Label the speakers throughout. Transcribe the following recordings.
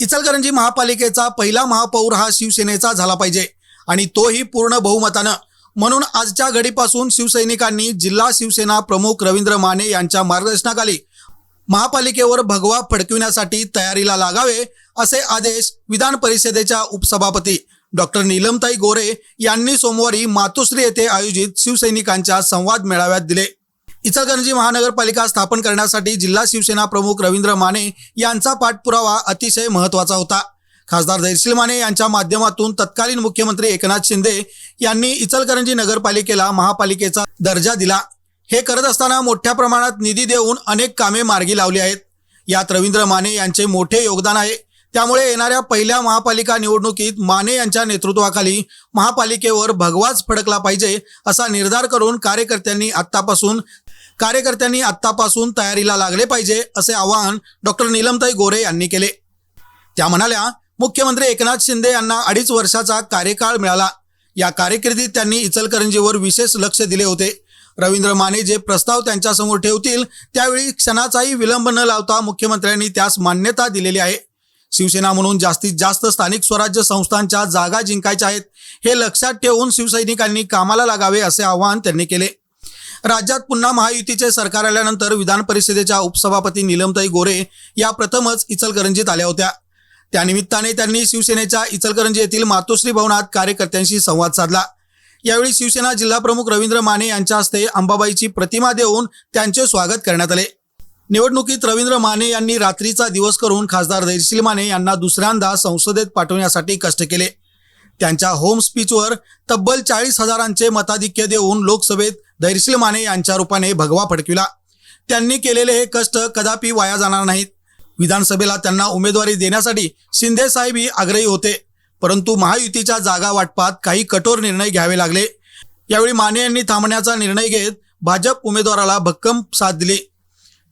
Speaker 1: इचलकरंजी महापालिकेचा पहिला महापौर हा शिवसेनेचा झाला पाहिजे आणि तोही पूर्ण बहुमतानं. म्हणून आजच्या घडीपासून शिवसैनिकांनी जिल्हा शिवसेना प्रमुख रवींद्र माने यांच्या मार्गदर्शनाखाली महापालिकेवर भगवा फडकविण्यासाठी तयारीला लागावे असे आदेश विधान परिषदेच्या उपसभापती डॉक्टर नीलमताई गोरे यांनी सोमवारी मातोश्री येथे आयोजित शिवसैनिकांच्या संवाद मेळाव्यात दिले. इचलकरंजी महानगरपालिका स्थापन करण्यासाठी जिल्हा शिवसेना प्रमुख रवींद्र माने यांचा पाठपुरावा अतिशय महत्त्वाचा होता. खासदार धैर्शील माने यांच्या माध्यमातून तत्कालीन मुख्यमंत्री एकनाथ शिंदे यांनी इचलकरंजी नगरपालिकेला महापालिकेचा दर्जा दिला. हे करत असताना मोठ्या प्रमाणात निधी देऊन अनेक कामे मार्गी लावली आहेत. यात रवींद्र माने यांचे मोठे योगदान आहे. त्यामुळे येणाऱ्या पहिल्या महापालिका निवडणुकीत माने यांच्या नेतृत्वाखाली महापालिकेवर भगवाच फडकला पाहिजे असा निर्धार करून कार्यकर्त्यांनी आत्तापासून कार्यकर्त्यांनी आत्तापासून तयारीला लागले पाहिजे असे आवाहन डॉक्टर नीलमताई गोरे यांनी केले. त्या म्हणाल्या मुख्यमंत्री एकनाथ शिंदे यांना अडीच वर्षाचा कार्यकाळ मिळाला. या कार्यकिर्दीत त्यांनी इचलकरंजीवर विशेष लक्ष दिले होते. रवींद्र माने जे प्रस्ताव त्यांच्यासमोर ठेवतील त्यावेळी क्षणाचाही विलंब न लावता मुख्यमंत्र्यांनी त्यास मान्यता दिलेली आहे. शिवसेना म्हणून जास्तीत जास्त स्थानिक स्वराज्य संस्थांच्या जागा जिंकायच्या आहेत हे लक्षात ठेवून शिवसैनिकांनी कामाला लागावे असे आवाहन त्यांनी केले. राज्यात पुन्हा महायुतीचे सरकार आल्यानंतर विधान परिषदेच्या उपसभापती निलमताई गोरे या प्रथमच इचलकरंजीत आल्या होत्या. त्यानिमित्ताने त्यांनी शिवसेनेच्या इचलकरंजी येथील मातोश्री भवनात कार्यकर्त्यांशी संवाद साधला. यावेळी शिवसेना जिल्हाप्रमुख रवींद्र माने यांच्या हस्ते अंबाबाईची प्रतिमा देऊन त्यांचे स्वागत करण्यात आले. निवडणुकीत रवींद्र माने यांनी रात्रीचा दिवस करून खासदार दैशील माने यांना दुसऱ्यांदा संसदेत पाठवण्यासाठी कष्ट केले. त्यांच्या होम स्पीचवर तब्बल चाळीस हजारांचे मताधिक्य देऊन लोकसभेत धैर्यशील माने यांच्या रूपाने भगवा फडकविला. त्यांनी केलेले हे कष्ट कदापि वाया जाणार नाहीत. विधानसभेला त्यांना उमेदवारी देण्यासाठी शिंदे साहेबही आग्रही होते. परंतु महायुतीच्या जागा वाटपात काही कठोर निर्णय घ्यावे लागले. यावेळी माने यांनी थांबण्याचा निर्णय घेत भाजप उमेदवाराला भक्कम साथ दिली.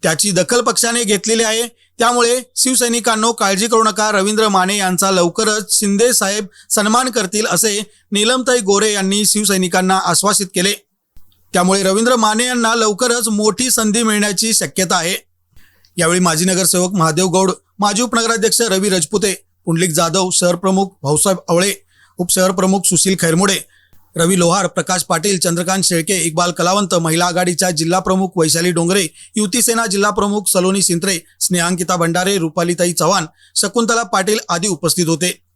Speaker 1: त्याची दखल पक्षाने घेतलेली आहे. त्यामुळे शिवसैनिकांनो काळजी करू नका. रवींद्र माने यांचा लवकरच शिंदे साहेब सन्मान करतील असे नीलमताई गोरे यांनी शिवसैनिकांना आश्वासित केले. त्यामुळे रवींद्र माने यांना लवकरच मोठी संधी मिळण्याची शक्यता आहे. यावेळी माजी नगरसेवक महादेव गौड माजी उपनगराध्यक्ष रवी रजपुते पुंडलिक जाधव शहरप्रमुख भाऊसाहेब आवळे उपशहरप्रमुख सुशील खैरमुडे रवी लोहार प्रकाश पाटील चंद्रकांत शेळके इक्बाल कलावंत महिला आघाडीच्या जिल्हा प्रमुख वैशाली डोंगरे युती सेना जिल्हा प्रमुख सलोनी सिंत्रे स्नेहांकिता भंडारे रुपालीताई चव्हाण शकुंतला पाटील आदी उपस्थित होते.